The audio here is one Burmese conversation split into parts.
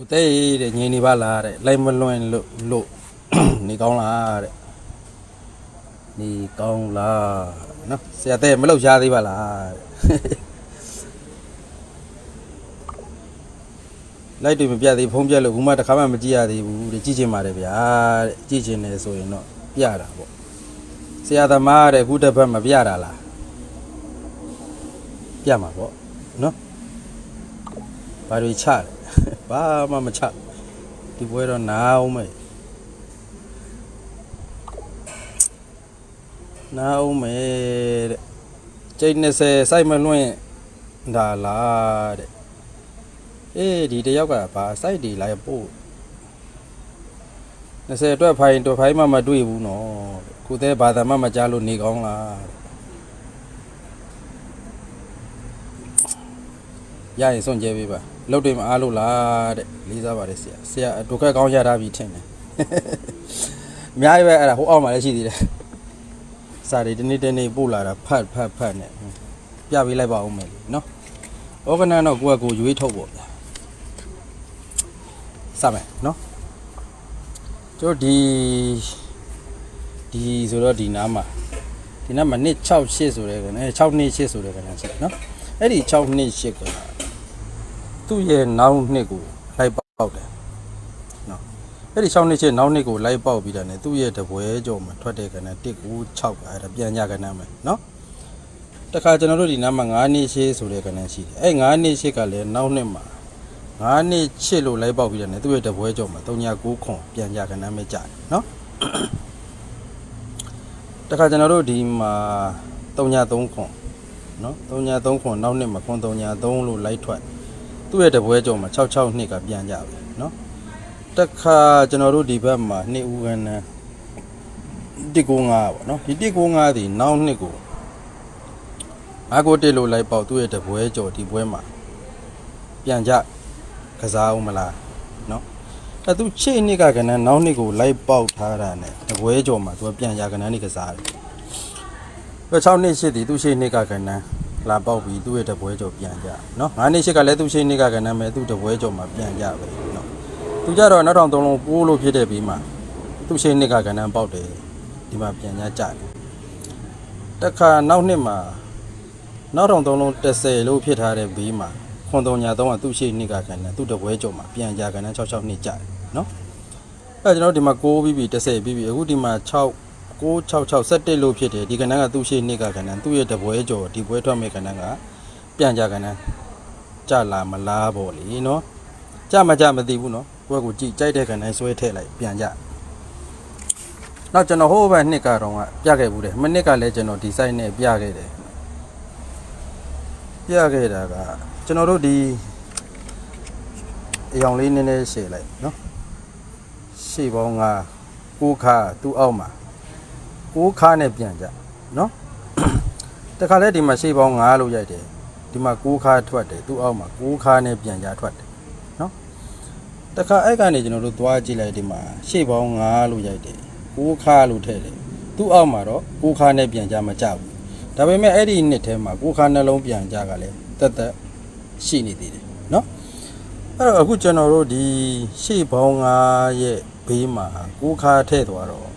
ဦးသေးတဲ့ငြိမ်နေပါလားတဲ့လိုက်မလွင်လို့လို့နေကောင်းလားတဲ့နေကောင်းလားနော်ဆရာတဲ့မလောက်ရှားသေးပါလားတဲ့လိုက်တွေမပြတ်သေးဖုံးပြက်လို့ဘူးမတစ်ခါမှမကြည့်ရသေးဘူးတဲ့ကြည့်ချင်ပါတယ်ဗျာတဲ့ကြည့်ချင်တယ်ဆိုရင်တော့ပြတာပေါ့ဆရာသမားတဲ့အခုတစ်ပတ်မပြတာလားပြမှာပေါ့နော်ဘာတွေချလဲ ဘာမှမချဒီပွဲတော့နာအောင်မေနာအောင်မေတဲ့ကျိတ်20စိုက်မလွင့်ဒါလားတဲ့အေးဒီတယောက်ကဘာ site တွေလာပို့20အတွက်ဖိုင်တော့ဖိုင်မှမတွေ့ဘူးနော်ခုသေးဘာသာမှမကြားလို့နေကောင်းလားရရင်စွန့်ကြဲပေးပါ လုတ်တွေမအားလို့လားတဲ့လေးစားပါတယ်ဆရာဆရာဒုက္ခကောင်းရတာပြီထင်တယ်အများကြီးပဲအဲ့ဒါဟိုအောက်မှာလည်းရှိသေးတယ်စာတွေဒီနေ့တနေ့ပို့လာတာဖတ်ဖတ်ဖတ်နဲ့ပြပေးလိုက်ပါဦးမယ်လေနော်ဩကနန်တော့ကိုယ့်ကကိုယ်ရွေးထုတ်ပေါ့ဗျာစမယ်နော်ကျတို့ဒီဒီဆိုတော့ဒီနားမှာဒီနားမှာနှစ်6 8ဆိုတဲ့ကနေ6နှစ်8ဆိုတဲ့ကနေရှိတယ်နော်အဲ့ဒီ6နှစ်8က သူ့ရဲ့နောက်နှစ်ကိုလိုက်ပေါက်တယ်နော်အဲ့ဒီ6နှစ်ချင်းနောက်နှစ်ကိုလိုက်ပေါက်ပြီးတာ ਨੇ သူ့ရဲ့တပွဲကြော်မှာထွက်တဲ့ကဏ္ဍ196အဲ့ဒါပြန်ကြကဏ္ဍမယ်နော်တခါကျွန်တော်တို့ဒီနားမှာ9နှစ်ရှေ့ဆိုတဲ့ကဏ္ဍရှိတယ်အဲ့9နှစ်ရှေ့ကလည်းနောက်နှစ်မှာ9နှစ်ရှေ့လို့လိုက်ပေါက်ပြီးတာ ਨੇ သူ့ရဲ့တပွဲကြော်မှာ309ခွန်ပြန်ကြကဏ္ဍမဲ့ကြတယ်နော်တခါကျွန်တော်တို့ဒီမှာ3ည3ခွန်နော်3ည3ခွန်နောက်နှစ်မှာခွန်3ည3လို့လိုက်ထွက် သူ့ရဲ့တပွဲကြော်မှာ66နှစ်ကပြန်ကြပြီเนาะတခါကျွန်တော်တို့ဒီဘက်မှာနှစ်ဦးခန်းနဲ့195ပေါ့เนาะဒီ195ဒီနောက်နှစ်ကိုငါကိုတက်လို့လိုက်ပေါက်သူ့ရဲ့တပွဲကြော်ဒီပွဲမှာပြန်ကြ ကစားအောင်မလားเนาะအဲသူရှေ့နှစ်ကကနန်းနောက်နှစ်ကိုလိုက်ပေါက်ထားတာ ਨੇ တပွဲကြော်မှာသူကပြန်ရကနန်းနေကစားတယ်တော့6နှစ်ရှစ်ဒီသူရှေ့နှစ်ကကနန်း လာပေါက်ပြီးသူ့ရဲ့တပွဲကျော်ပြန်ကြနော်ငါးနှစ်ရှိကလည်းသူ့ရှိနေကကနမဲ့သူ့တပွဲကျော်မှာပြန်ကြပဲနော်သူကြတော့နောက်ထောင်သုံးလုံးပိုးလို့ဖြစ်တဲ့ပြီးမှသူ့ရှိနေကကနန်ပေါက်တယ်ဒီမှာပြန်ကြကြတယ်တခါနောက်နှစ်မှာနောက်ထောင်သုံးလုံး30လို့ဖြစ်ထားတဲ့ပြီးမှခွန်တုံညာတော့သူ့ရှိနေကကနန်သူ့တပွဲကျော်မှာပြန်ကြကနန်66နှစ်ကြတယ်နော်အဲကျွန်တော်ဒီမှာ6ပြီးပြီ30ပြီးပြီအခုဒီမှာ6 666 17လို့ဖြစ်တယ်ဒီကဏ္ဍကသူ့ရှိနှစ်ကခံတယ်သူ့ရဲ့တပွဲကြော်ဒီပွဲထွက်မဲ့ကဏ္ဍကပြန်ကြခံတယ်ကြလာမလားပေါ့လေနော်ကြမကြမသိဘူးနော်ကိုယ့်ကိုကြည့်ကြိုက်တဲ့ကဏ္ဍဆွဲထည့်လိုက်ပြန်ကြနောက်ကျွန်တော်ဟိုဘက်နှစ်ကတော့ကပြခဲ့ဘူးတယ်မနှစ်ကလည်းကျွန်တော်ဒီ site နဲ့ပြခဲ့တယ်ပြခဲ့တာကကျွန်တော်တို့ဒီအယောင်လေးနည်းနည်းရှည်လိုက်နော်ရှေ့ပေါင်းကကိုးခါသူ့အောက်မှာ 6ခါနဲ့ပြန်ကြနော်တခါလဲဒီမှာရှေ့ပေါင်း9လို့ရိုက်တယ်ဒီမှာ6ခါထွက်တယ်သူ့အောက်မှာ6ခါနဲ့ပြန်ကြထွက်တယ်နော်တခါအဲ့ကနေကျွန်တော်တို့သွားကြည့်လိုက်ဒီမှာရှေ့ပေါင်း9လို့ရိုက်တယ်6ခါလို့ထည့်တယ်သူ့အောက်မှာတော့6ခါနဲ့ပြန်ကြမကြဘူးဒါပေမဲ့အဲ့ဒီနှစ်ထဲမှာ6ခါနှလုံးပြန်ကြကလည်းတက်တက်ရှိနေသေးတယ်နော်အဲ့တော့အခုကျွန်တော်တို့ဒီရှေ့ပေါင်း9ရဲ့ဘေးမှာ6ခါထည့်သွားတော့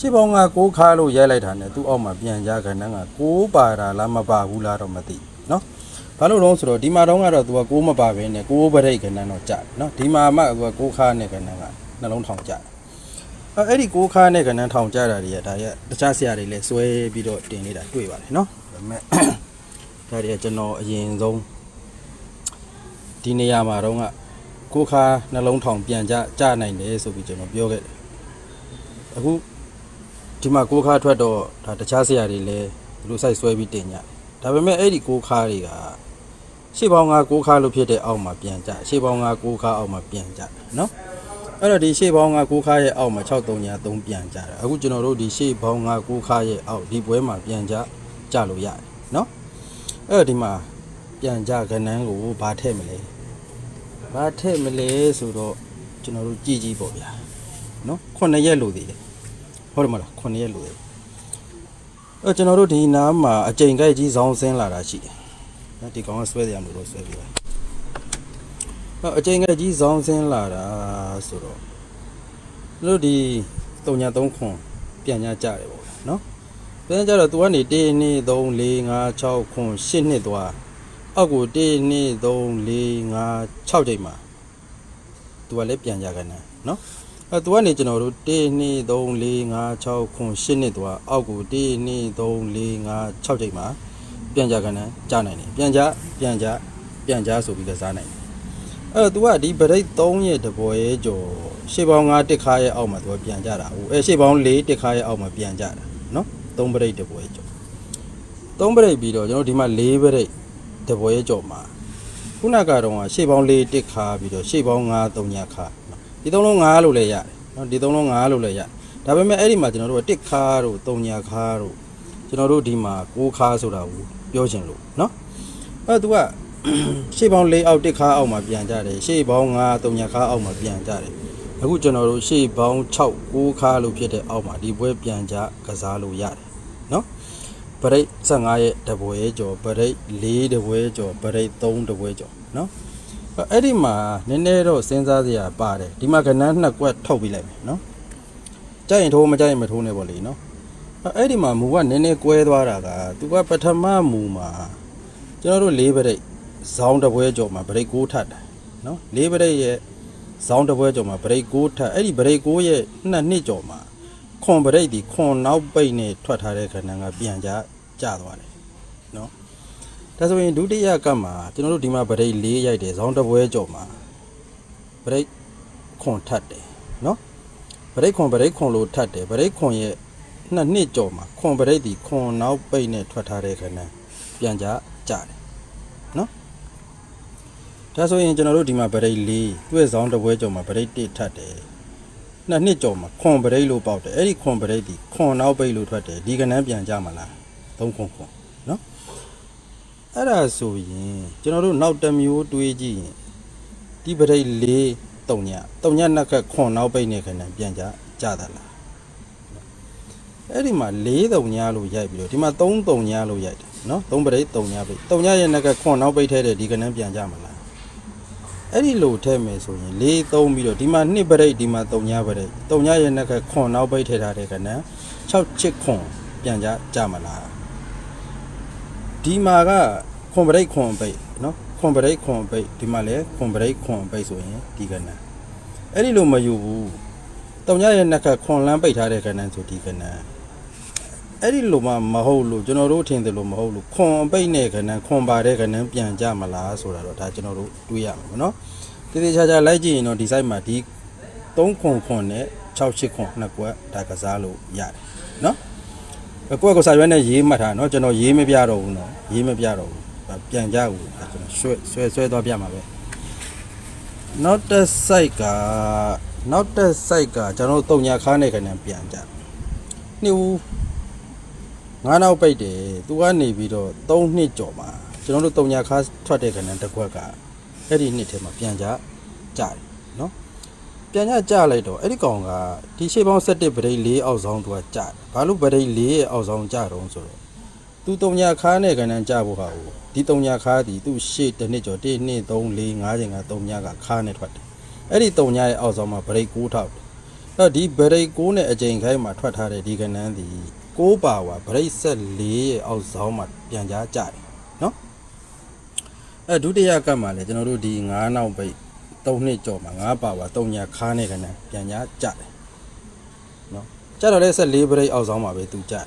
ရှစ်ပေါင်းကကိုးခါလို့ရိုက်လိုက်တာနဲ့သူ့အောက်မှာပြန်ကြခံတဲ့ကကိုးပါတာလားမပါဘူးလားတော့မသိနော်ဘာလို့လဲဆိုတော့ဒီမှာတော့ကတော့သူကကိုးမပါဘဲနဲ့ကိုးပရိတ်ကဏ္ဍတော့ကြာနော်ဒီမှာမှသူကကိုးခါနဲ့ကဏ္ဍကနှလုံးထောင်ကြာအဲအဲ့ဒီကိုးခါနဲ့ကဏ္ဍထောင်ကြာတာတွေကဒါရတခြားဆရာတွေလည်းစွဲပြီးတော့တင်နေတာတွေ့ပါတယ်နော်ဒါပေမဲ့ဒါတွေကကျွန်တော်အရင်ဆုံးဒီနေရာမှာတော့ကကိုးခါနှလုံးထောင်ပြန်ကြကြာနိုင်တယ်ဆိုပြီးကျွန်တော်ပြောခဲ့တယ်အခု ဒီမှာကိုယ်ခါထွက်တော့ဒါတခြားဆရာတွေလည်းဒီလိုစိုက်ဆွဲပြီးတင်ကြဒါပေမဲ့အဲ့ဒီကိုယ်ခါတွေကရှေ့ပေါင်းကကိုယ်ခါလို့ဖြစ်တဲ့အောက်မှာပြန်ကြရှေ့ပေါင်းကကိုယ်ခါအောက်မှာပြန်ကြနော်အဲ့တော့ဒီရှေ့ပေါင်းကကိုယ်ခါရဲ့အောက်မှာ6303ပြန်ကြတာအခုကျွန်တော်တို့ဒီရှေ့ပေါင်းကကိုယ်ခါရဲ့အောက်ဒီပွဲမှာပြန်ကြကြလို့ရတယ်နော်အဲ့တော့ဒီမှာပြန်ကြခဏန်းကိုဘာထည့်မလဲဘာထည့်မလဲဆိုတော့ကျွန်တော်တို့ကြည့်ကြည့်ပေါ့ဗျာနော်9ရက်လို့သေးတယ် ဟုတ်တယ်မလား9ရက်လို့သေးတယ်အဲကျွန်တော်တို့ဒီနားမှာအကြိမ်ကြိုက်ကြီးဇောင်းဆင်းလာတာရှိတယ်နော်ဒီကောင်ကဆွဲတယ်ရမလို့တော့ဆွဲပြပါဟောအချိန်ကကြီးဇောင်းစင်းလာတာဆိုတော့တို့ဒီတုံညာ3ခွန်ပြန်ညကြတယ်ပေါ့နော်ပြန်ကြတော့ तू ကနေ1 2 3 4 5 6ခွန်8နှစ်သွားအောက်ကို1 2 3 4 5 6ချိန်မှာ तू ကလည်းပြန်ကြကန်တယ်နော် အဲသူကနေကျွန်တော်တို့1 2 3 4 5 6 9 10နှစ်သူကအောက်ကို1 2 3 4 5 6ချိန်မှာပြန်ကြခံနိုင်ကြနိုင်တယ်ပြန်ကြပြန်ကြပြန်ကြဆိုပြီးလည်းစားနိုင်တယ်အဲသူကဒီဗရိတ်3ရဲ့တဘောရဲ့ကြော်ရှေ့ပေါင်း5တစ်ခါရဲ့အောက်မှာသူကပြန်ကြတာဟိုအဲရှေ့ပေါင်း4တစ်ခါရဲ့အောက်မှာပြန်ကြတာနော်3ဗရိတ်တဘောရဲ့ကြော်3ဗရိတ်ပြီးတော့ကျွန်တော်ဒီမှာ4ဗရိတ်တဘောရဲ့ကြော်မှာခုနကတော့ရှေ့ပေါင်း၄တစ်ခါပြီးတော့ရှေ့ပေါင်း၅၃ညခါ ဒီသုံးလုံး5လို့လည်းရတယ်နော်ဒီသုံးလုံး5လို့လည်းရတယ်ဒါပေမဲ့အဲ့ဒီမှာကျွန်တော်တို့ကတက်ခါတို့3ညခါတို့ကျွန်တော်တို့ဒီမှာ6ခါဆိုတာကိုပြောချင်လို့နော်အဲ့တော့ तू ကရှေ့ပေါင်း၄အောက်တစ်ခါအောက်မှာပြန်ကြတယ်ရှေ့ပေါင်း၅၃ညခါအောက်မှာပြန်ကြတယ်အခုကျွန်တော်တို့ရှေ့ပေါင်း6 9ခါလို့ဖြစ်တဲ့အောက်မှာဒီပွဲပြန်ကြကစားလို့ရတယ်နော်ဗရိတ်15ရဲ့တပွဲကျော်ဗရိတ်4တပွဲကျော်ဗရိတ်3တပွဲကျော်နော် အဲ့ဒီမှာနည်းနည်းတော့စဉ်းစားစရာပါတယ်ဒီမှာကဏ္ဍနှစ်ကွက်ထုတ်ပြီးလိုက်မယ်နော်ကြိုက်ရင်ထိုးမကြိုက်ရင်မထိုးနဲ့ပေါ့လေနော်အဲ့ဒီမှာမူကနည်းနည်းကွဲသွားတာကသူကပထမမူမှာကျွန်တော်တို့၄ဗရိတ်ဇောင်းတစ်ပွဲကျော်မှာဗရိတ်6ထပ်တယ်နော်၄ဗရိတ်ရဲ့ဇောင်းတစ်ပွဲကျော်မှာဗရိတ်6ထပ်အဲ့ဒီဗရိတ်6ရဲ့နှစ်နှစ်ကျော်မှာခွန်ဗရိတ်ဒီခွန်နောက်ပိတ်နဲ့ထွက်ထားတဲ့ခဏကပြန်ကြကျသွားတယ်နော် ဒါဆိုရင်ဒုတိယကပ်မှာကျွန်တော်တို့ဒီမှာဗရိတ်4ရိုက်တယ်ဇောင်းတစ်ပွဲကျော်မှာဗရိတ်ခွန်ထပ်တယ်နော်ဗရိတ်ခွန်ဗရိတ်ခွန်လို့ထပ်တယ်ဗရိတ်ခွန်ရဲ့နှစ်နှစ်ကျော်မှာခွန်ဗရိတ်ဒီခွန်နောက်ပိတ်နဲ့ထွက်ထားတဲ့ခဏပြန်ကြကျတယ်ဒါဆိုရင်ကျွန်တော်တို့ဒီမှာဗရိတ်၄တွေ့ဆောင်တစ်ပွဲကျော်မှာဗရိတ်၁ထပ်တယ်နှစ်နှစ်ကျော်မှာခွန်ဗရိတ်လို့ပေါက်တယ်အဲ့ဒီခွန်ဗရိတ်ဒီခွန်နောက်ပိတ်လို့ထွက်တယ်ဒီကနန်းပြန်ကြမှာလားသုံးခွန်ခွန်နော် အဲ့ဒါဆိုရင်ကျွန်တော်တို့နောက်တစ်မျိုးတွေးကြည့်ရင်ဒီဗရိတ်၄တုံညတုံညနှစ်ခက်ခွန်နောက်ပိတ်နေခဏပြန်ကြကြတာလားအဲ့ဒီမှာ၄တုံညလို့ရိုက်ပြီးတော့ဒီမှာ၃တုံညလို့ရိုက်တယ်နော်၃ဗရိတ်တုံညပိတ်တုံညရဲ့နှစ်ခက်ခွန်နောက်ပိတ်ထဲတဲ့ဒီကနန်းပြန်ကြမှာလားအဲ့ဒီလိုထည့်မယ်ဆိုရင်၄သုံးပြီးတော့ဒီမှာနှစ်ပရိတ်ဒီမှာ3ညပရိတ်3ညရဲ့နှက်ခခွန်နောက်ပိတ်ထည့်ထားတဲ့ကနန်း6ချစ်ခွန်ပြန်ကြကြမလား ဒီမှာကခွန်ပရိတ်ခွန်ပိတ်နော်ခွန်ပရိတ်ခွန်ပိတ်ဒီမှာလည်းခွန်ပရိတ်ခွန်ပိတ်ဆိုရင်ဒီကနန်းအဲ့ဒီလိုမယူဘူး3ညရဲ့နှက်ခခွန်လန်းပိတ်ထားတဲ့ကနန်းဆိုဒီကနန်းအဲ့ဒီလိုမှမဟုတ်လို့ကျွန်တော်တို့ထင်တယ်လို့မဟုတ်လို့ခွန်ပိတ်နဲ့ကနန်းခွန်ပါတဲ့ကနန်းပြန်ကြမလားဆိုတာတော့ဒါကျွန်တော်တို့တွေးရမှာပေါ့နော်တည်တည်ချာချာလိုက်ကြည့်ရင်တော့ဒီ site မှာဒီ3ခွန်ခွန်နဲ့6ချစ်ခွန်နှစ်ကွက်ဒါကစားလို့ရတယ်နော်အ ကွက်ကိုစာရွက်နဲ့ရေးမှတ်ထားနော်ကျွန်တော်ရေးမပြတော့ဘူးနော်ရေးမပြတော့ဘူးဒါပြန်ကြဘူးဒါကျွန်တော်ရွှဲဆွဲဆွဲသွားပြမှာပဲနောက်တစ် site ကနောက်တစ် site ကကျွန်တော်တို့တုံညာခါနဲ့ခဏပြန်ကြနှစ်ဦးငါးနောက်ပိတ်တယ်သူကနေပြီးတော့3နှစ်ကျော်မှာကျွန်တော်တို့တုံညာခါထွက်တဲ့ခဏတစ်ခွက်ကအဲ့ဒီနှစ်ထဲမှာပြန်ကြကြတယ်နော် ပြန်ကြကြလိုက်တော့အဲ့ဒီကောင်ကဒီရှေ့ပေါင်း7ဗရိတ်၄အောက်ဆောင်သူကကြတယ်ဘာလို့ဗရိတ်၄ရဲ့အောက်ဆောင်ကြတော့ဆိုတော့သူတုံညာခါနဲ့ကဏ္ဍကြဖို့ဟာကိုဒီတုံညာခါဒီသူ့ရှေ့တစ်နှစ်ကျော်1 2 3 4 5ချိန်ကတုံညာကခါနဲ့ထွက်တယ်အဲ့ဒီတုံညာရဲ့အောက်ဆောင်မှာဗရိတ်6ထောက်တယ်အဲ့တော့ဒီဗရိတ်6နဲ့အချိန်ခိုင်းမှာထွက်ထားတဲ့ဒီကဏ္ဍဒီ6ပါဝါဗရိတ်ဆက်4ရဲ့အောက်ဆောင်မှာပြန်ကြကြတယ်နော်အဲဒုတိယကပ်မှာလည်းကျွန်တော်တို့ဒီ9နောက်ပိတ် 3နှစ်ကျော်မှာ9ပါဝါ3ညာခါနဲ့ခဏပြန်ညာကြတယ်နော်ကြတော့လည်း14ဘရိတ်အောက်ဆောင်မှာပဲသူကြတယ်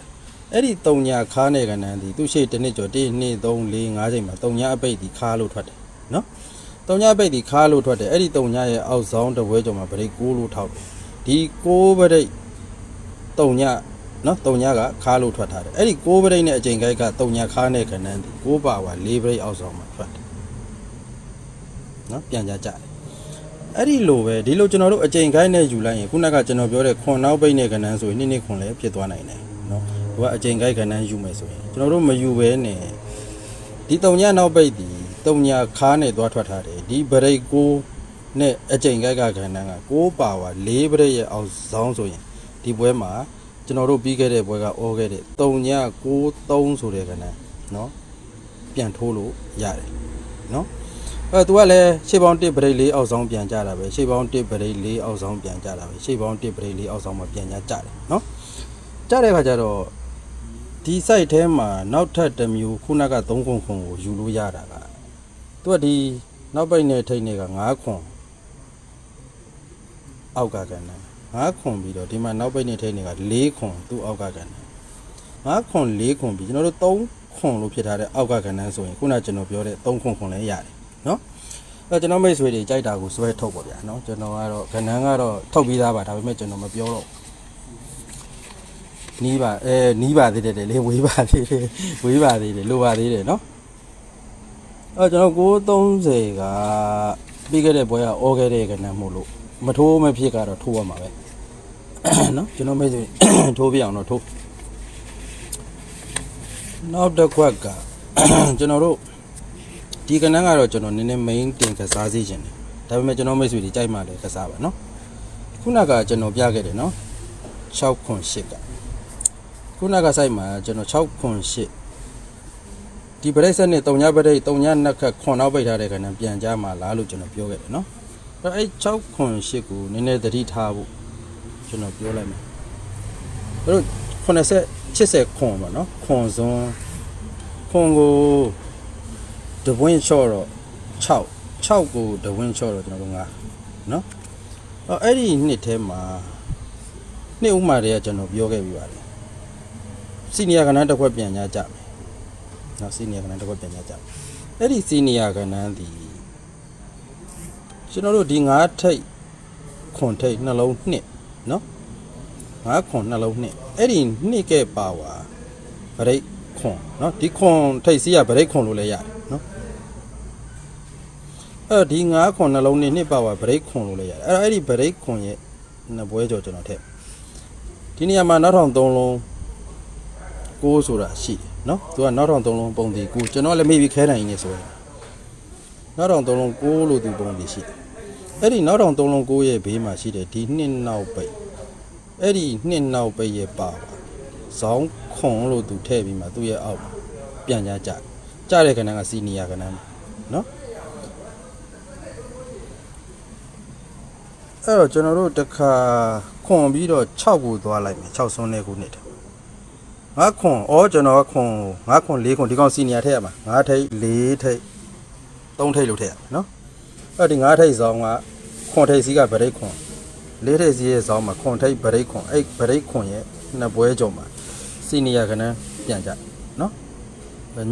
အဲ့ဒီ3ညာခါနဲ့ခဏဒီသူ့ရှေ့တစ်နှစ်ကျော်1 2 3 4 5ချိန်မှာ3ညာအပိတ်ဒီခါလို့ထွက်တယ်နော်3ညာအပိတ်ဒီခါလို့ထွက်တယ်အဲ့ဒီ3ညာရဲ့အောက်ဆောင်တစ်ဝဲကျော်မှာဘရိတ်6လို့ထောက်တယ်ဒီ6ဘရိတ်3ညာနော်3ညာကခါလို့ထွက်ထားတယ်အဲ့ဒီ6ဘရိတ်နဲ့အချိန်ခိုက်က3ညာခါနဲ့ခဏဒီ6ပါဝါ4ဘရိတ်အောက်ဆောင်မှာထွက်တယ်နော်ပြန်ကြကြတယ် အဲ့ဒီလိုပဲဒီလိုကျွန်တော်တို့အကြိမ်ခိုင်းနဲ့ယူလိုက်ရင်ခုနကကျွန်တော်ပြောတဲ့ခွန်နောက်ပိတ်နဲ့ကဏ္ဍဆိုရင်နှစ်နှစ်ခွန်လည်းဖြစ်သွားနိုင်တယ်နော်သူကအကြိမ်ခိုင်းကဏ္ဍယူမယ်ဆိုရင်ကျွန်တော်တို့မယူဘဲနဲ့ဒီတုံညနောက်ပိတ်ဒီတုံညခါနဲ့သွားထွက်ထားတယ်ဒီဗရိတ်ကိုနဲ့အကြိမ်ခိုက်ကကဏ္ဍက6ပါဝါ4ဗရိတ်ရဲ့အောက်ဇောင်းဆိုရင်ဒီပွဲမှာကျွန်တော်တို့ပြီးခဲ့တဲ့ပွဲကအော်ခဲ့တဲ့တုံည6 3ဆိုတဲ့ကဏ္ဍနော်ပြန်ထိုးလို့ရတယ်နော် အဲသူကလည်းရှေ့ပေါင်း1ပရိတ်လေးအောက်ဆောင်ပြန်ကြတာပဲရှေ့ပေါင်း1ပရိတ်လေးအောက်ဆောင်ပြန်ကြတာပဲရှေ့ပေါင်း1ပရိတ်လေးအောက်ဆောင်မှာပြန်ကြကြတယ်နော်ကြတဲ့ခါကျတော့ဒီ site ထဲမှာနောက်ထပ်တစ်မျိုးခုနက3ခွန်ခွန်ကိုယူလို့ရတာကသူကဒီနောက်ပိတ်နဲ့ထိတ်နဲ့က9ခွန်အောက်ကကန်တယ်9ခွန်ပြီးတော့ဒီမှာနောက်ပိတ်နဲ့ထိတ်နဲ့က4ခွန်သူ့အောက်ကကန်တယ်9ခွန်4ခွန်ပြီးကျွန်တော်တို့3ခွန်လို့ဖြစ်ထားတဲ့အောက်ကကန်တယ်ဆိုရင်ခုနကကျွန်တော်ပြောတဲ့3ခွန်ခွန်လည်းရတယ် နော်အဲကျွန်တော်မိတ်ဆွေတွေကြိုက်တာကိုစွဲထုတ်ပေါ့ဗျာနော်ကျွန်တော်ကတော့ခဏန်းကတော့ထုတ်ပြီးသားပါဒါပေမဲ့ကျွန်တော်မပြောတော့နီးပါအဲနီးပါသေးတယ်လေဝေးပါသေးတယ်ဝေးပါသေးတယ်လိုပါသေးတယ်နော်အဲကျွန်တော်930ကပြီးခဲ့တဲ့ပွဲကအော်ခဲ့တဲ့ခဏန်းမို့လို့မထိုးမဖြစ်ကတော့ထိုးရမှာပဲနော်ကျွန်တော်မိတ်ဆွေထိုးပြအောင်တော့ထိုးနောက်တစ်ခွက်ကကျွန်တော်တို့ ဒီကနန်းကတော့ကျွန်တော်နည်းနည်း main တင်ကစားစေခြင်းတယ်ဒါပေမဲ့ကျွန်တော်မိတ်ဆွေတွေကြိုက်မှလည်းကစားပါနော်ခုနကကျွန်တော်ပြခဲ့တယ်နော်6ခွန်8ကခုနက site မှာကျွန်တော်6ခွန်8ဒီပရိတ်ဆက်နဲ့3ညပရိတ်3ညနှစ်ခတ်ခွန်နောက်ပိတ်ထားတဲ့ကနန်းပြန်ကြမှာလားလို့ကျွန်တော်ပြောခဲ့တယ်နော်အဲ့အဲ့6ခွန်8ကိုနည်းနည်းသတိထားဖို့ကျွန်တော်ပြောလိုက်မယ်ဘယ်လို80 80ခွန်ပါနော်ခွန်စွန်းခွန်ကို ဒဝင်းချော့တော့6 6ကိုဒဝင်းချော့တော့ကျွန်တော်တို့ကနော်အော်အဲ့ဒီနှစ်ထဲမှာနှစ်ဥမာတွေကကျွန်တော်ပြောခဲ့ပြီးပါတယ်စီနီယာကဏ္ဍတစ်ခွက်ပြန်ကြကြမယ်နော်စီနီယာကဏ္ဍတစ်ခွက်ပြန်ကြကြမယ်အဲ့ဒီစီနီယာကဏ္ဍဒီကျွန်တော်တို့ဒီ9ထိပ်ခွန်ထိပ်နှလုံးနှစ်နော်9ခွန်နှလုံးနှစ်အဲ့ဒီနှစ်ကဲပါဝါဗရိတ်ခွန်နော်ဒီခွန်ထိပ်စီကဗရိတ်ခွန်လို့လည်းရတယ် အဲ့ဒီ9ခွန်နှလုံးနဲ့နှစ်ပါဝါဗရိတ်ခွန်လို့လည်းရတယ်အဲ့တော့အဲ့ဒီဗရိတ်ခွန်ရဲ့နှစ်ပွဲကြော်ကျွန်တော်ထည့်ဒီနေရာမှာနောက်ထောင်3လုံး6ဆိုတာရှိတယ်နော်သူကနောက်ထောင်3လုံးပုံတည်9ကျွန်တော်လည်းမေ့ပြီးခဲတိုင်နေဆိုရင်နောက်ထောင်3လုံး6လို့သူပုံတည်ရှိတယ်အဲ့ဒီနောက်ထောင်3လုံး6ရဲ့ဘေးမှာရှိတယ်ဒီနှစ်နောက်ပိတ်အဲ့ဒီနှစ်နောက်ပိတ်ရဲ့ပါဝါဇောင်းခွန်လို့သူထည့်ပြီးမှသူ့ရဲ့အောက်ပြန်ကြကြကြတဲ့ခဏကစီနီယာခဏနော် အဲ့တော့ကျွန်တော်တို့တစ်ခါခွန်ပြီးတော့6ကိုသွားလိုက်မယ်6ဆွန်းတဲ့ခုနှစ်တယ်ငါခွန်ဩကျွန်တော်ကခွန်ငါခွန်4ခွန်ဒီကောင်စီနီယာထည့်ရမှာ5ထိပ်4ထိပ်3ထိပ်လို့ထည့်ရမှာနော်အဲ့ဒီ5ထိပ်ဆောင်ကခွန်ထိပ်စီးကဗရိတ်ခွန်4ထိပ်စီးရဲ့ဆောင်မှာခွန်ထိပ်ဗရိတ်ခွန်အဲ့ဗရိတ်ခွန်ရဲ့နှစ်ပွဲကြော်မှာစီနီယာကနန်းပြန်ကြနော်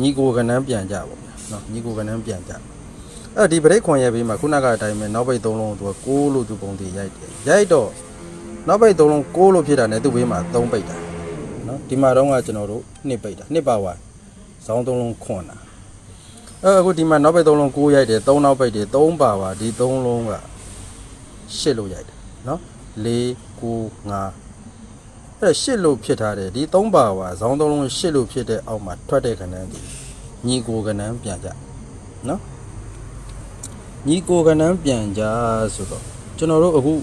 ညီကိုကနန်းပြန်ကြပေါ့ဗျာနော်ညီကိုကနန်းပြန်ကြ အဲ့ဒီဗရိတ်ခွန်ရဲ့ဘေးမှာခုနကအတိုင်းပဲနောက်ပိတ်၃လုံးကိုသူက6လို့သူပုံတည်ရိုက်တယ်ရိုက်တော့နောက်ပိတ်၃လုံး6လို့ဖြစ်တာ ਨੇ သူ့ဘေးမှာ3ပိတ်တာနော်ဒီမှာတော့ကကျွန်တော်တို့2ပိတ်တာ2ပါဝါဇောင်း၃လုံးခွန်တာအဲ့အခုဒီမှာနောက်ပိတ်၃လုံး6ရိုက်တယ်3နောက်ပိတ်တယ်3ပါဝါဒီ3လုံးက8လို့ရိုက်တယ်နော်4 9 5အဲ့8လို့ဖြစ်ထားတယ်ဒီ3ပါဝါဇောင်း3လုံး8လို့ဖြစ်တဲ့အောက်မှာထွက်တဲ့ခဏန်းဒီညီကိုခဏန်းပြန်ကြနော် ညီကိုကနန်းပြန်ကြဆိုတော့ကျွန်တော်တို့အခု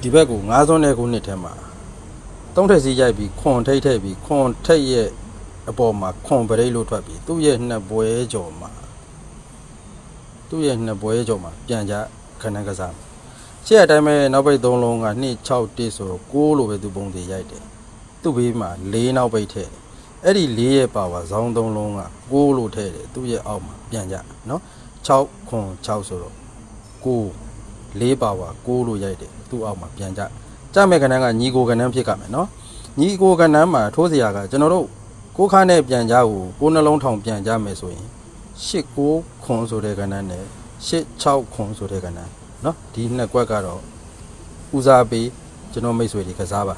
ဒီဘက်ကို9စွန်းတဲ့ခုနှစ်ထဲမှာသုံးထက်စီရိုက်ပြီးခွန်ထိတ်ထိတ်ပြီးခွန်ထိတ်ရဲ့အပေါ်မှာခွန်ပရိတ်လို့ထွက်ပြီးသူ့ရဲ့နှစ်ပွဲကြော်မှာသူ့ရဲ့နှစ်ပွဲကြော်မှာပြန်ကြခဏကစားရှေ့အတိုင်းပဲနောက်ပိတ်3လုံးက2 6တိဆိုတော့6လို့ပဲသူပုံသေးရိုက်တယ်သူ့ဘေးမှာ4နောက်ပိတ်ထည့်တယ်အဲ့ဒီ4ရဲ့ပါဝါဇောင်း3လုံးက6လို့ထည့်တယ်သူ့ရဲ့အောက်မှာပြန်ကြနော် 6ခွန်6ဆိုတော့9 4ပါဝါ9လို့ရိုက်တယ်သူ့အောက်မှာပြန်ကြကြမဲ့ကဏ္ဍကညီကိုကဏ္ဍဖြစ်ကမယ်နော်ညီကိုကဏ္ဍမှာထိုးစရာကကျွန်တော်တို့ကိုခါနဲ့ပြန်ကြကိုကိုနှလုံးထောင်ပြန်ကြမယ်ဆိုရင်8 9ခွန်ဆိုတဲ့ကဏ္ဍနဲ့8 6ခွန်ဆိုတဲ့ကဏ္ဍနော်ဒီနှစ်ကွက်ကတော့ဦးစားပေးကျွန်တော်မိတ်ဆွေတွေကစားပါ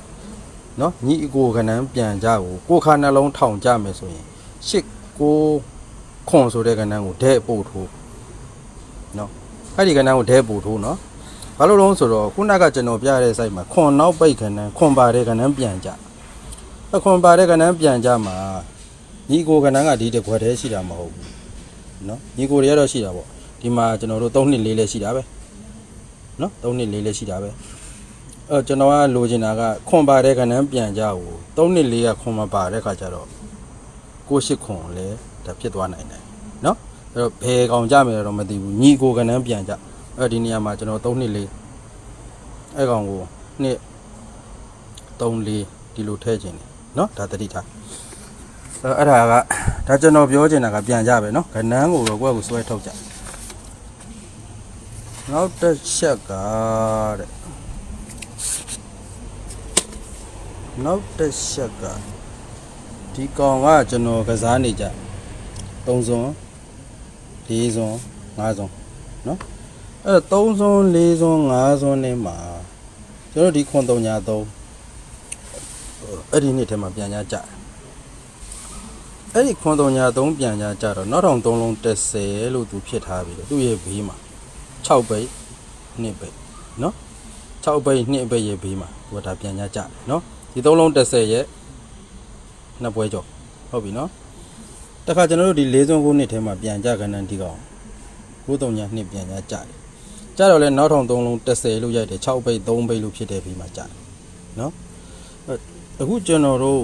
နော်ညီအကိုကဏ္ဍပြန်ကြကိုကိုခါနှလုံးထောင်ကြမယ်ဆိုရင်8 9ခွန်ဆိုတဲ့ကဏ္ဍကိုဒဲပို့ထိုးနော် အဲ့ဒီကဏ္ဍကိုဒဲပူထိုးနော်ဘာလို့လဲဆိုတော့ခုနကကျွန်တော်ပြရတဲ့ site မှာခွန်နောက်ပိတ်ကဏ္ဍခွန်ပါတဲ့ကဏ္ဍပြန်ကြအခွန်ပါတဲ့ကဏ္ဍပြန်ကြမှာညီကိုကဏ္ဍကဒီတစ်ခွက်တည်းရှိတာမဟုတ်ဘူးနော်ညီကိုတွေကတော့ရှိတာပေါ့ဒီမှာကျွန်တော်တို့3နှစ်4လည်းရှိတာပဲနော်3နှစ်4လည်းရှိတာပဲအဲကျွန်တော်ကလိုချင်တာကခွန်ပါတဲ့ကဏ္ဍပြန်ကြကို3နှစ်4ကခွန်မပါတဲ့ခါကျတော့ကိုရှိခွန်လည်းဒါဖြစ်သွားနိုင်တယ်နော် အဲ့တော့ဘယ်ကောင်ကြမယ်တော့မသိဘူးညီကိုကနန်းပြန်ကြအဲ့ဒီနေရာမှာကျွန်တော်3နှစ်လေးအဲ့ကောင်ကိုနှစ်3လေးဒီလိုထည့်ခြင်းတယ်နော်ဒါတတိထားအဲ့အဲ့ဒါကဒါကျွန်တော်ပြောချင်တာကပြန်ကြပဲနော်ကနန်းကိုတော့ကိုယ့်ကိုဆွဲထုတ်ကြနောက်တစ်ချက်ကတဲ့နောက်တစ်ချက်ကဒီကောင်ကကျွန်တော်ကစားနေကြ3စွ န်း4စွန်း5စွန်းနော်အဲ့တော့3စွန်း4စွန်း5စွန်းနဲ့မှာကျွန်တော်ဒီခွန်3ညာ3အဲ့ဒီနေ့ထဲမှာပြန်ကြကြတယ်အဲ့ဒီခွန်တော်ညာ3ပြန်ကြကြတော့နောက်ထောင်3လုံး30လို့သူဖြစ်ထားပြီလေသူ့ရဲ့ဘေးမှာ6ပိတ်2ပိတ်နော်6ပိတ်2ပိတ်ရဲ့ဘေးမှာသူကဒါပြန်ကြကြတယ်နော်ဒီ3လုံး30ရဲ့နှစ်ပွဲကြော်ဟုတ်ပြီနော် တခါကျွန်တော်တို့ဒီ၄စွန်း9နှစ်ထဲမှာပြန်ကြခဏဒီကောင်9တုံညာ2ပြန်ကြကြတယ်ကြတော့လဲနောက်ထောင်3လုံး30လို့ရိုက်တယ်6ပိတ်3ပိတ်လို့ဖြစ်တဲ့ဘေးမှာကြတယ်နော်အဲ့အခုကျွန်တော်တို့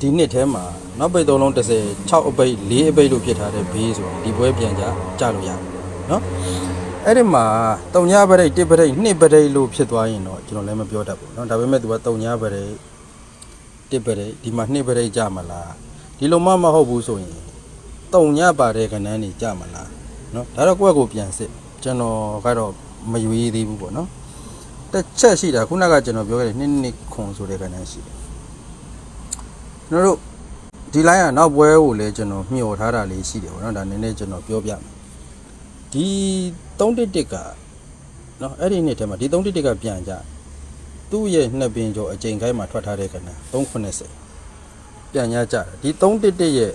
ဒီနှစ်ထဲမှာနောက်ပိတ်သုံးလုံး30 6အပိတ်4အပိတ်လို့ဖြစ်ထားတဲ့ဘေးဆိုရင်ဒီပွဲပြန်ကြကြလို့ရတယ်နော်အဲ့ဒီမှာတုံညာပရိတ်တစ်ပရိတ်နှစ်ပရိတ်လို့ဖြစ်သွားရင်တော့ကျွန်တော်လည်းမပြောတတ်ဘူးเนาะဒါပေမဲ့ तू ကတုံညာပရိတ်တစ်ပရိတ်ဒီမှာနှစ်ပရိတ်ကြမလား ဒီလိုမှမဟုတ်ဘူးဆိုရင်တုံညာပါတဲ့ခဏန်းနေကြမလားเนาะဒါတော့ကိုယ့်ကိုယ်ပြန်စစ်ကျွန်တော်ကတော့မရွေးသေးဘူးပေါ့เนาะတစ်ချက်ရှိတာခုနကကျွန်တော်ပြောခဲ့တဲ့နှစ်နှစ်ခွန်ဆိုတဲ့ခဏန်းရှိတယ် ကျွန်တော်တို့ဒီ line ကနောက်ပွဲကိုလည်းကျွန်တော်မျှော်ထားတာလေးရှိတယ်ဗောနော်ဒါနည်းနည်းကျွန်တော်ပြောပြမယ်ဒီ311ကနော်အဲ့ဒီနှစ်ထဲမှာဒီ311ကပြန်ကြသူ့ရဲ့နှစ်ပင်ကျော်အချိန်ခိုင်းမှာထွက်ထားတဲ့ကဏ္ဍ390 ပြန်ရကြတယ်ဒီ311ရဲ့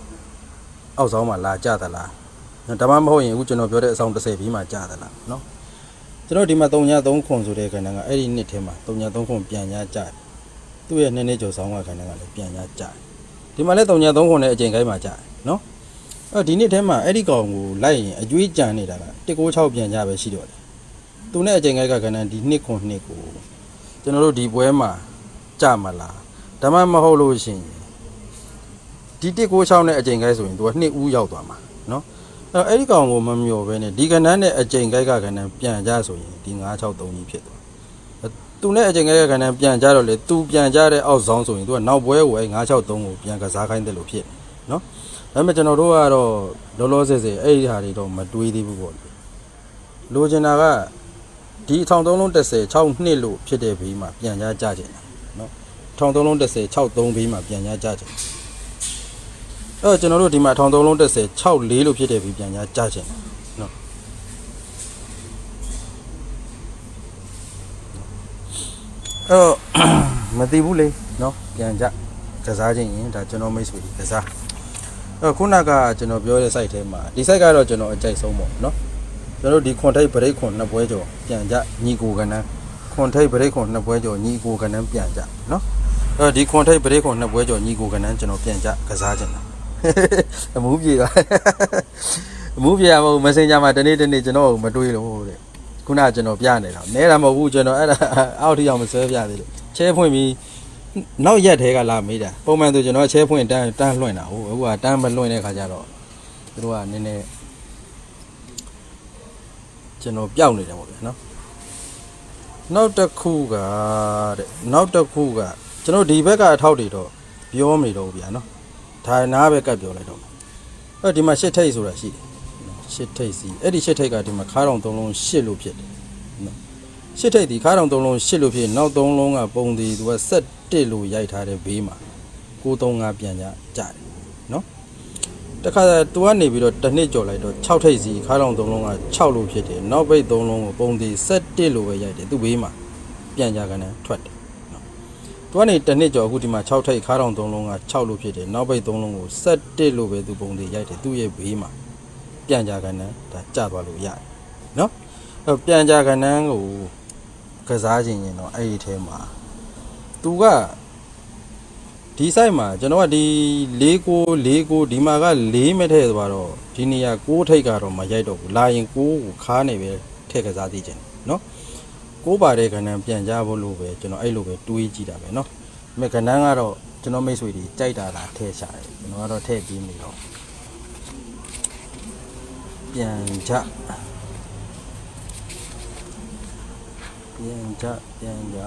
အောက်ဆောင်မှာလာကြသလားနော်ဒါမှမဟုတ်ရင်အခုကျွန်တော်ပြောတဲ့အဆောင်30ပြီးမှကြသလားနော်ကျွန်တော်ဒီမှာ303ခွန်ဆိုတဲ့ကဏ္ဍကအဲ့ဒီနှစ်ထဲမှာ303ခွန်ပြန်ရကြတယ်သူ့ရဲ့နှစ်နှစ်ကျော်ဆောင်ကကဏ္ဍကလည်းပြန်ရကြတယ်ဒီမှာလဲ3ည3ခွန်နဲ့အချိန်ခိုင်းမှာကြာတယ်နော်အဲ့ဒီနေ့ထဲမှာအဲ့ဒီကောင်ကိုလိုက်ရင်အကျွေးကြံနေတာက196ပြန်ကြပဲရှိတော့တယ်သူနဲ့အချိန်ခိုင်းကကဏ္ဍဒီနှစ်ခွန်နှစ်ကိုကျွန်တော်တို့ဒီပွဲမှာကြာမလားဒါမှမဟုတ်လို့ရှိရင် ဒီ196နဲ့အချိန်ခိုင်းဆိုရင်သူကနှစ်ဦးရောက်သွားမှာနော်အဲ့အဲ့ဒီကောင်ကိုမမျော်ပဲနဲ့ဒီကဏ္ဍနဲ့အချိန်ခိုင်းကကဏ္ဍပြန်ကြဆိုရင်ဒီ963ကြီးဖြစ်သွားသူနဲ့အချိန်ငယ်ကဏ္ဍပြန်ကြတော့လေသူပြန်ကြတဲ့အောက်ဆောင်ဆိုရင်သူကနောက်ပွဲကိုအဲ963ကိုပြန်ကစားခိုင်းတယ်လို့ဖြစ်နေနော်ဒါပေမဲ့ကျွန်တော်တို့ကတော့လောလောဆယ်ဆယ်အဲ့ဒီဟာတွေတော့မတွေးသေးဘူးပေါ့လေလိုချင်တာကဒီ13လုံး30 6နှစ်လို့ဖြစ်တဲ့ဘေးမှာပြန်ကြကြချင်တယ်နော်13လုံး30 63ဘေးမှာပြန်ကြကြချင် အဲ့တော့ကျွန်တော်တို့ဒီမှာ1336 6လို့ဖြစ်တယ်ပြီပြန်ညာကြချင်နော်အဲ့တော့မသိဘူးလေနော်ပြန်ကြကစားခြင်းရင်ဒါကျွန်တော်မိတ်ဆွေကစားအဲ့ခုနကကျွန်တော်ပြောတဲ့ site ထဲမှာဒီ site ကတော့ကျွန်တော်အကြိုက်ဆုံးပေါ့နော်ကျွန်တော်ဒီခွန်ထိပ်ဘရိတ်ခွန်နှစ်ပွဲကျော်ပြန်ကြညီကိုကဏ္ဍခွန်ထိပ်ဘရိတ်ခွန်နှစ်ပွဲကျော်ညီကိုကဏ္ဍပြန်ကြနော်အဲ့ဒီခွန်ထိပ်ဘရိတ်ခွန်နှစ်ပွဲကျော်ညီကိုကဏ္ဍကျွန်တော်ပြန်ကြကစားခြင်းတာ အမှုပြေပါအမှုပြေရမဟုတ် Messenger မှာတနေ့တနေ့ကျွန်တော်မတွေးလို့တဲ့ခုနကကျွန်တော်ပြနေတာနဲတာမဟုတ်ဘူးကျွန်တော်အဲ့ဒါအောက်ထိအောင်မဆွဲပြသေးလို့ချဲဖွင့်ပြီးနောက်ရက်ထဲကလာမေးတာပုံမှန်ဆိုကျွန်တော်ချဲဖွင့်တန်းတန်းလွှင့်တာဟုတ်အခုကတန်းမလွှင့်တဲ့ခါကျတော့သူတို့ကနည်းနည်းကျွန်တော်ပျောက်နေတယ်ပေါ့ဗျာနော်နောက်တစ်ခုကတဲ့နောက်တစ်ခုကကျွန်တော်ဒီဘက်ကအထောက်တွေတော့ပြောမနေတော့ဘူးဗျာနော် ဒါနားဘက်ကပြောလိုက်တော့အဲ့ဒီမှာရှစ်ထိတ်ဆိုတာရှိတယ်ရှစ်ထိပ်စီအဲ့ဒီရှစ်ထိပ်ကဒီမှာခါးတောင်သုံးလုံးရှစ်လို့ဖြစ်တယ်နော်ရှစ်ထိပ်ဒီခါးတောင်သုံးလုံးရှစ်လို့ဖြစ်နောက်သုံးလုံးကပုံဒီသူကဆက်တစ်လို့ရိုက်ထားတဲ့ဘေးမှာ935ပြန်ကြကြတယ်နော်တခါသူကနေပြီးတော့တစ်နှစ်ကြော်လိုက်တော့6ထိပ်စီခါးတောင်သုံးလုံးက6လို့ဖြစ်တယ်နောက်ပိတ်သုံးလုံးကိုပုံဒီဆက်တစ်လို့ပဲရိုက်တယ်သူ့ဘေးမှာပြန်ကြကနေထွက်တယ်နော် သူကနေတစ်နှစ်ကြော်အခုဒီမှာ6ထိပ်ခါးတောင်သုံးလုံးက6လို့ဖြစ်တယ်နောက်ပိတ်သုံးလုံးကိုဆက်တစ်လို့ပဲသူပုံဒီရိုက်တယ်သူ့ရဲ့ဘေးမှာပြန်ကြကဏ္ဍဒါကြသွားလို့ရတယ်နော်အဲ့ပြန်ကြကဏ္ဍကိုကစားခြင်းရင်တော့အဲ့ဒီထဲမှာသူကဒီ site မှာကျွန်တော်ကဒီ၄ကို၄ကိုဒီမှာက၄မဲ့ထဲသွားတော့ဒီနေရာ6ထိတ်ကတော့မရိုက်တော့ဘူးလာရင်6ကိုခါနေပဲထည့်ကစားသေးခြင်းနော် 6ပါတဲ့ကဏ္ဍပြန်ကြဖို့လို့ပဲကျွန်တော်အဲ့လိုပဲတွေးကြည့်တာပဲနော်ဒါပေမဲ့ကဏ္ဍကတော့ကျွန်တော်မိတ်ဆွေတွေကြိုက်တာလားထည့်ရှာတယ်ကျွန်တော်ကတော့ထည့်ပြီးနေတော့ပြန်ကြပြန်ကြပြန်ကြ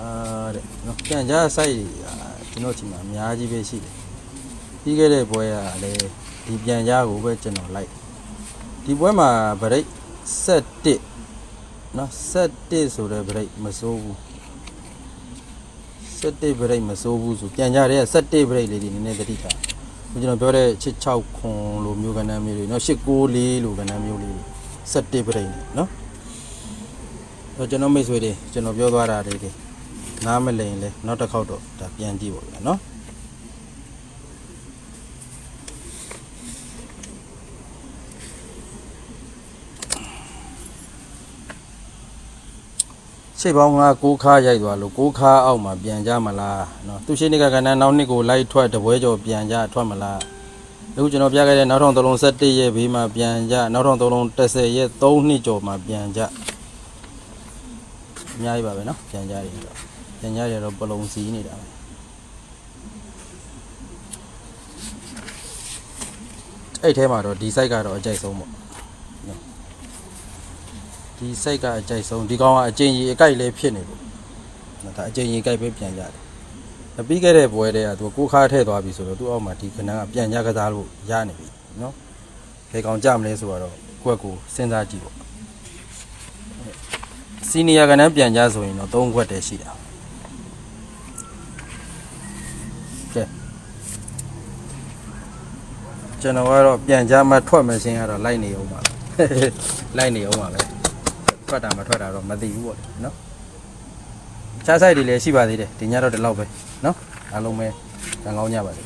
တဲ့နော်ပြန်ကြ site တွေကကျွန်တော်ချိန်မှာအများကြီးပဲရှိတယ်ပြီးခဲ့တဲ့ပွဲကလည်းဒီပြန်ကြကိုပဲကျွန်တော်လိုက်ဒီပွဲမှာဗရိတ်7 နော်7ဆိုတဲ့ဗရိတ်မစိုးဘူး7ဗရိတ်မစိုးဘူးဆိုပြန်ကြတဲ့7ဗရိတ်လေးတွေနည်းနည်းသတိထားခုကျွန်တော်ပြောတဲ့ချစ်6ခွန်လိုမျိုးကဏ္ဍမျိုးတွေနော်894လိုကဏ္ဍမျိုးလေး7ဗရိတ်နော်တော့ကျွန်တော်မိတ်ဆွေတွေကျွန်တော်ပြောသွားတာတွေတွေနားမလည်ရင်လဲနောက်တစ်ခေါက်တော့ဒါပြန်ကြည့်ပါဗျာနော် ရှေ့ပေါင်းက6ခါရိုက်သွားလို့6ခါအောက်မှာပြန်ကြမလားနော်သူရှေ့နှစ်ကကဏ္ဍနောက်နှစ်ကိုလိုက်ထွက်တပွဲကျော်ပြန်ကြထွက်မလားအခုကျွန်တော်ပြခဲ့တဲ့နောက်ထောင်371ရဲ့ဘေးမှာပြန်ကြနောက်ထောင်330ရဲ့3နှစ်ကျော်မှာပြန်ကြအများကြီးပါပဲနော်ပြန်ကြရတယ်တော့ပြန်ကြရတော့ပလုံစီနေတာပဲအဲ့ထဲမှာတော့ဒီ site ကတော့အကြိုက်ဆုံးပေါ့ ဒီစိတ်ကအကြိုက်ဆုံးဒီကောင်ကအကျဉ်ကြီးအကြိုက်လေးဖြစ်နေလို့နော်ဒါအကျဉ်ကြီးအကြိုက်ပဲပြန်ကြတယ်အပြီးခဲ့တဲ့ပွဲတည်းကသူကိုခါထည့်သွားပြီဆိုတော့သူ့အောက်မှာဒီခဏကပြန်ကြကစားလို့ရနေပြီနော်ဘယ်ကောင်ကြမလဲဆိုတော့ကိုယ့်ကိုစဉ်းစားကြည့်ပေါ့စီနီယာကလည်းပြန်ကြဆိုရင်တော့၃ခွက်တည်းရှိတာကဲကျွန်တော်ကတော့ပြန်ကြမှထွက်မရှင်းကတော့လိုက်နေအောင်ပါလိုက်နေအောင်ပါပဲ ထွက်တာမထွက်တာတော့မသိဘူးပေါ့နော်ခြားဆိုင်တွေလည်းရှိပါသေးတယ်ဒီညတော့ဒီလောက်ပဲနော်အားလုံးပဲကံကောင်းကြပါစေ